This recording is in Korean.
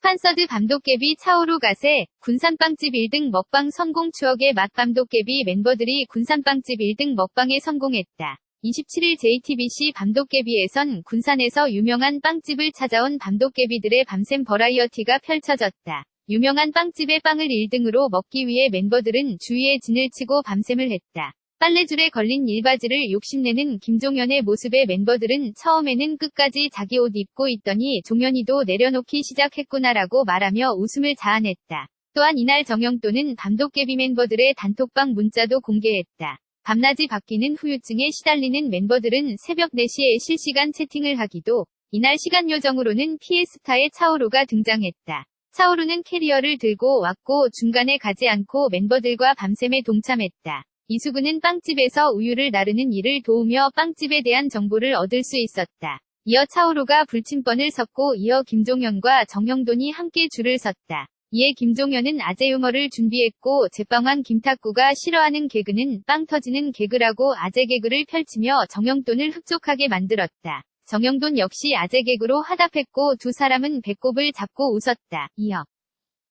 스판서드 밤도깨비 차오루 가세, 군산빵집 1등 먹방 성공 추억의 맛 밤도깨비 멤버들이 군산빵집 1등 먹방에 성공했다. 27일 JTBC 밤도깨비에선 군산에서 유명한 빵집을 찾아온 밤도깨비들의 밤샘 버라이어티가 펼쳐졌다. 유명한 빵집의 빵을 1등으로 먹기 위해 멤버들은 주위에 진을 치고 밤샘을 했다. 빨래줄에 걸린 일바지를 욕심내는 김종현의 모습에 멤버들은 처음에는 끝까지 자기 옷 입고 있더니 종현이도 내려놓기 시작했구나라고 말하며 웃음을 자아냈다. 또한 이날 정영도는 밤도깨비 멤버들의 단톡방 문자도 공개했다. 밤낮이 바뀌는 후유증에 시달리는 멤버들은 새벽 4시에 실시간 채팅을 하기도 이날 시간 요정으로는 피에스타의 차오루가 등장했다. 차오루는 캐리어를 들고 왔고 중간에 가지 않고 멤버들과 밤샘에 동참했다. 이수근은 빵집에서 우유를 나르는 일을 도우며 빵집에 대한 정보를 얻을 수 있었다. 이어 차오루가 불침번을 섰고 이어 김종현과 정영돈이 함께 줄을 섰다. 이에 김종현은 아재 유머를 준비했고 제빵왕 김탁구가 싫어하는 개그는 빵 터지는 개그라고 아재 개그를 펼치며 정영돈을 흡족하게 만들었다. 정영돈 역시 아재 개그로 화답했고 두 사람은 배꼽을 잡고 웃었다. 이어